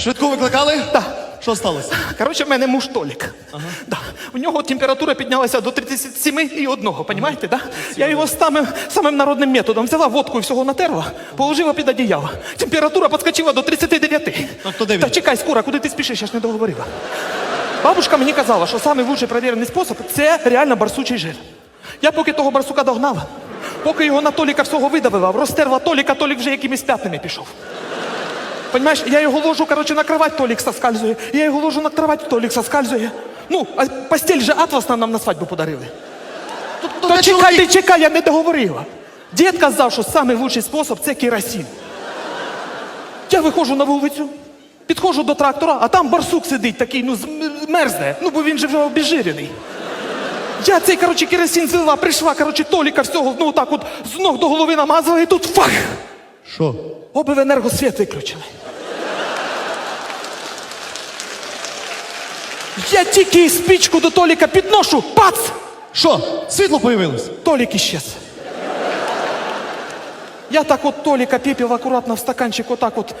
Швидку викликали? Да. Що сталося? Коротше, в мене муж Толік. Да. У нього температура піднялася до 37 і одного, понімаєте, да? Я його самим, самим народним методом взяла водку і всього натерла, положила під одіяло. Температура підскочила до 39. Тобто де він? Та чекай, скоро, куди ти спішиш, я ж не договорила. Бабушка мені казала, що самий лучший перевірений спосіб це реально барсучий жир. Я поки того барсука догнала, поки його на Толіка всього видавила, розтерла Толіка, Толік вже якимись п'ятнами пішов. Понимаешь, я його ложу, короче, на кровать, Толік соскальзує. Я його ложу на кровать, Толік соскальзує. Ну, а постель же атласна нам на свадьбу подарили. Тобто Та де чекай, чоловік? ти чекай, я не договорила. Дід казав, що самий лучший спосіб це керосин. Я виходжу на вулицю, підходжу до трактора, а там барсук сидить такий, ну, мерзне, ну бо він же вже обезжирений. Я цей, короче, керосин злила, прийшла, короче, Толіка всього, ну так от з ног до голови намазала, і тут фах! Що? Обленерго світ виключили. Я тільки спічку до Толіка підношу, пац! Що? Світло появилось? Толік іщез. Я так от Толіка піпів акуратно в стаканчик отак от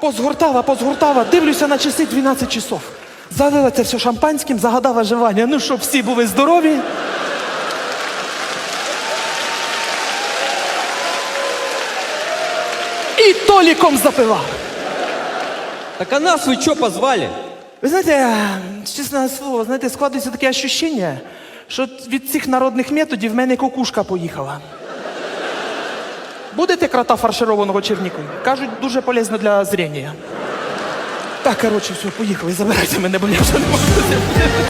позгортала, позгортала, дивлюся на часи 12 часов. Залила це все шампанським, загадала желання, ну щоб всі були здорові. І Толіком запила. Так а нас вы что позвали? Ви знаєте, чесне слово, знаєте, складається таке ощущення, що від цих народних методів в мене кукушка поїхала. Будете крота фаршированого черніку? Кажуть, дуже полезно для зрення. Так, коротше, все, поїхали, забирайте мене, бо я вже не можу.